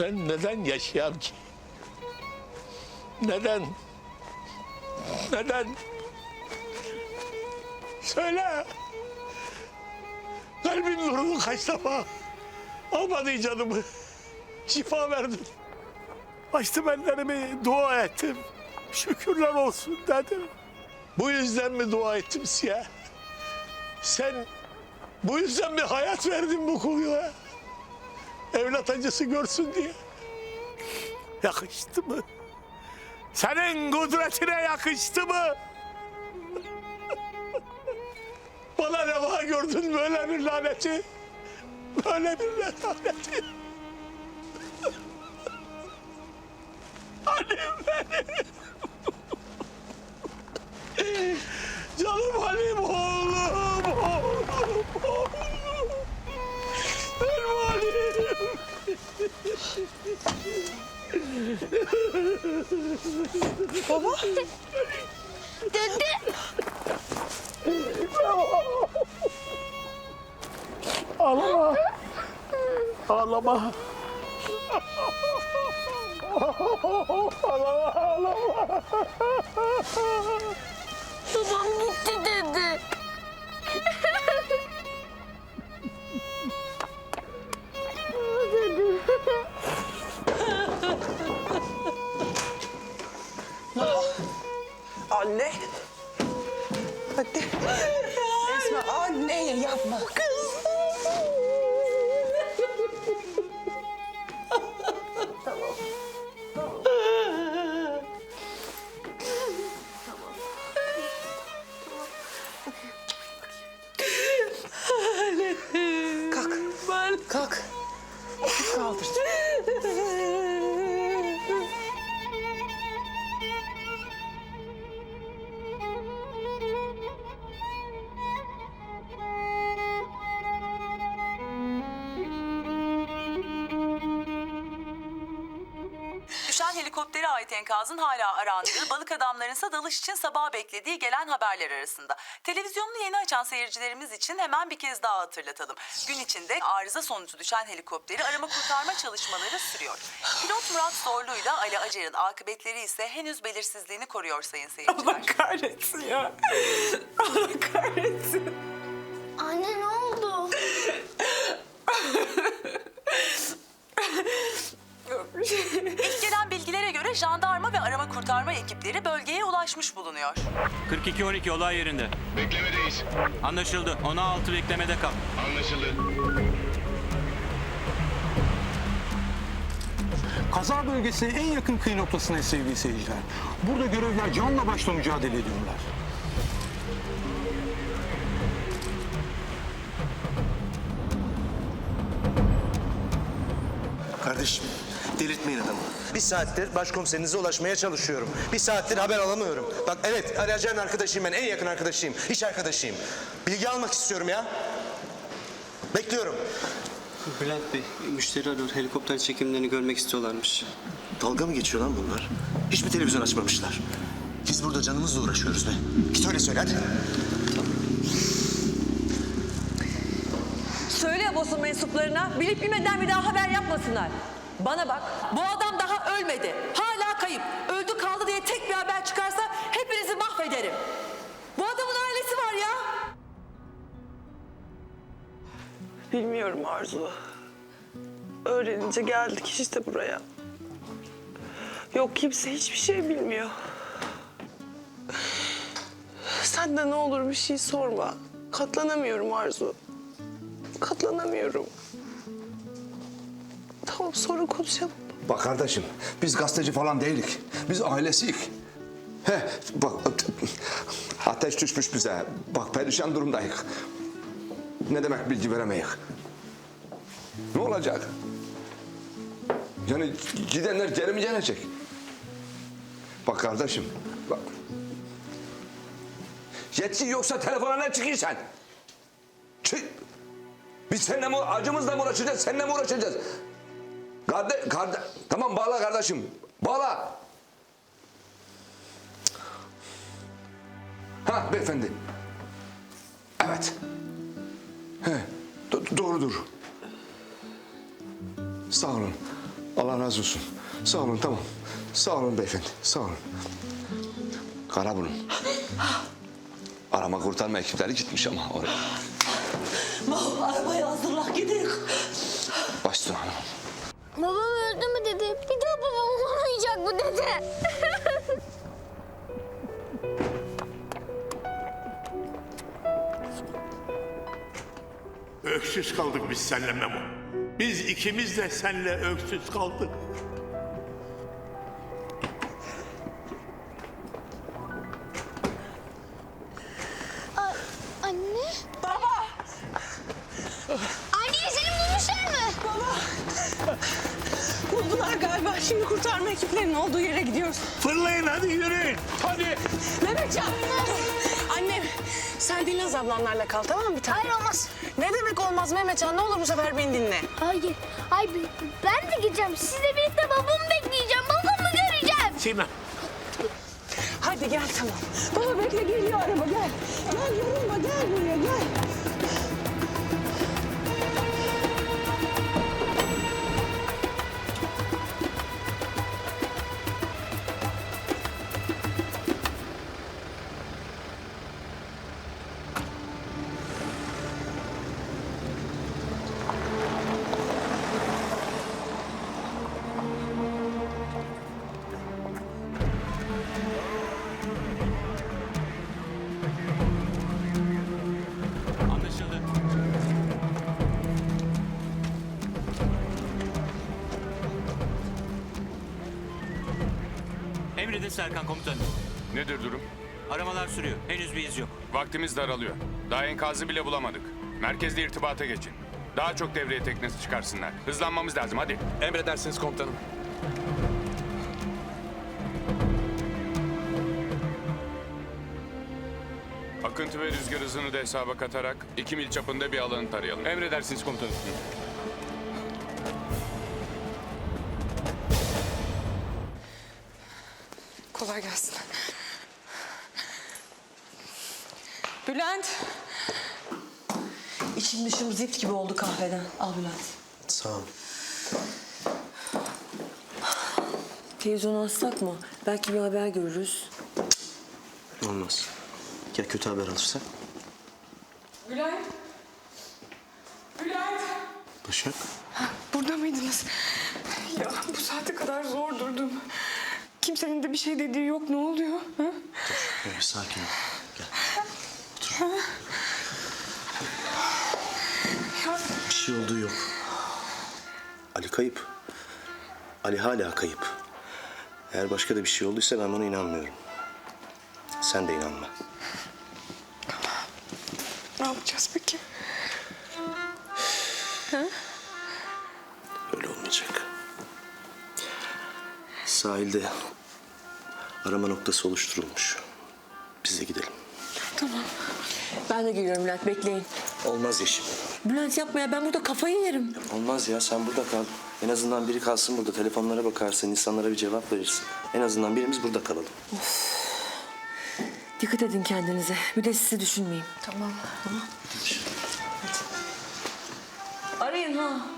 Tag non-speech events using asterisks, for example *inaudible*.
Ben neden yaşayam ki? Neden? Neden? Söyle. Kalbin nurunu kaç defa almadın canımı. Şifa verdin. Açtım ellerimi, dua ettim. Şükürler olsun dedim. Bu yüzden mi dua ettim siyah? Sen bu yüzden mi hayat verdin bu kuluya? Evlat acısı görsün diye. Yakıştı mı? Senin kudretine yakıştı mı? *laughs* Bana reva gördün böyle bir laneti. Böyle bir laneti. *laughs* Halim benim. Dede. Ağlama. Ağlama. Ağlama, ağlama. Babam gitti dedi. Ait enkazın hala arandığı, *laughs* balık adamların ise dalış için sabah beklediği gelen haberler arasında. Televizyonunu yeni açan seyircilerimiz için hemen bir kez daha hatırlatalım. Gün içinde arıza sonucu düşen helikopteri arama kurtarma çalışmaları sürüyor. Pilot Murat Zorlu ile Ali Acar'ın akıbetleri ise henüz belirsizliğini koruyor sayın seyirciler. *laughs* Allah kahretsin ya. *laughs* Allah kahretsin. Ekipleri bölgeye ulaşmış bulunuyor. 42-12 olay yerinde. Beklemedeyiz. Anlaşıldı. 16 beklemede kal. Anlaşıldı. Kaza bölgesine en yakın kıyı noktasına sevgili seyirciler. Burada görevler canla başla mücadele ediyorlar. Kardeşim delirtmeyin adamı. Bir saattir başkomiserinize ulaşmaya çalışıyorum. Bir saattir haber alamıyorum. Bak evet arayacağın arkadaşıyım ben en yakın arkadaşıyım. iş arkadaşıyım. Bilgi almak istiyorum ya. Bekliyorum. Bülent Bey, müşteri arıyor. Helikopter çekimlerini görmek istiyorlarmış. Dalga mı geçiyor lan bunlar? Hiç mi televizyon açmamışlar? Biz burada canımızla uğraşıyoruz be. Git öyle söyle hadi. Söyle basın mensuplarına bilip bilmeden bir daha haber yapmasınlar. Bana bak bu adam daha ölmedi. Hala kayıp. Öldü kaldı diye tek bir haber çıkarsa hepinizi mahvederim. Bu adamın ailesi var ya. Bilmiyorum Arzu. Öğrenince geldik işte buraya. Yok kimse hiçbir şey bilmiyor. Sen de ne olur bir şey sorma. Katlanamıyorum Arzu. Katlanamıyorum. Tamam sonra konuşalım. Bak kardeşim biz gazeteci falan değilik. Biz ailesiyik. He bak ateş düşmüş bize. Bak perişan durumdayız. Ne demek bilgi veremeyiz? Ne olacak? Yani gidenler geri mi gelecek? Bak kardeşim bak. Yetki yoksa telefona ne çıkıyorsun? Çık. Biz seninle mi, acımızla mı uğraşacağız, seninle mi uğraşacağız? Kardeş, kardeş, tamam bağla kardeşim, bağla. Ha beyefendi. Evet. He, do- doğrudur. Sağ olun. Allah razı olsun. Sağ olun tamam. Sağ olun beyefendi. Sağ olun. Karaburun. Arama kurtarma ekipleri gitmiş ama oraya. Arabayı hazırla gidelim. Başüstüne hanım. Babam öldü mü dedi. Bir daha babam olamayacak bu dedi. Öksüz kaldık biz senle Memo. Biz ikimiz de senle öksüz kaldık. Buldular galiba. Şimdi kurtarma ekiplerinin olduğu yere gidiyoruz. Fırlayın hadi yürüyün. Hadi. Mehmetcan. Annem sen Dilnaz ablanlarla kal tamam mı bir tane? Hayır olmaz. Ne demek olmaz Mehmetcan ne olur bu sefer beni dinle. Hayır. Hayır ben de gideceğim. Sizle birlikte babamı bekleyeceğim. Babamı göreceğim. Sinem. Hadi gel tamam. Baba bekle geliyor araba gel. Gel yorulma gel buraya gel. Serkan komutanım. Nedir durum? Aramalar sürüyor. Henüz bir iz yok. Vaktimiz daralıyor. Daha enkazı bile bulamadık. Merkezle irtibata geçin. Daha çok devreye teknesi çıkarsınlar. Hızlanmamız lazım hadi. Emredersiniz komutanım. Akıntı ve rüzgar hızını da hesaba katarak iki mil çapında bir alanı tarayalım. Emredersiniz komutanım. Kolay gelsin. Bülent. İçim dışım zift gibi oldu kahveden. Al Bülent. Sağ ol. Televizyonu açsak mı? Belki bir haber görürüz. Olmaz. Ya kötü haber alırsak? Bülent. Bülent. Başak. Burada mıydınız? Ya bu saate kadar zor durdum. Kimsenin de bir şey dediği yok. Ne oluyor? Ha? Evet, sakin ol. Gel. Bir şey olduğu yok. Ali kayıp. Ali hala kayıp. Eğer başka da bir şey olduysa ben buna inanmıyorum. Sen de inanma. Ne yapacağız peki? Öyle olmayacak. Sahilde arama noktası oluşturulmuş. Biz de gidelim. Ben de geliyorum Bülent bekleyin. Olmaz Yeşim. Bülent yapma ya ben burada kafayı yerim. Olmaz ya sen burada kal. En azından biri kalsın burada. Telefonlara bakarsın, insanlara bir cevap verirsin. En azından birimiz burada kalalım. Dikkat edin kendinize. Bir de sizi düşünmeyeyim. Tamam. Arayın ha.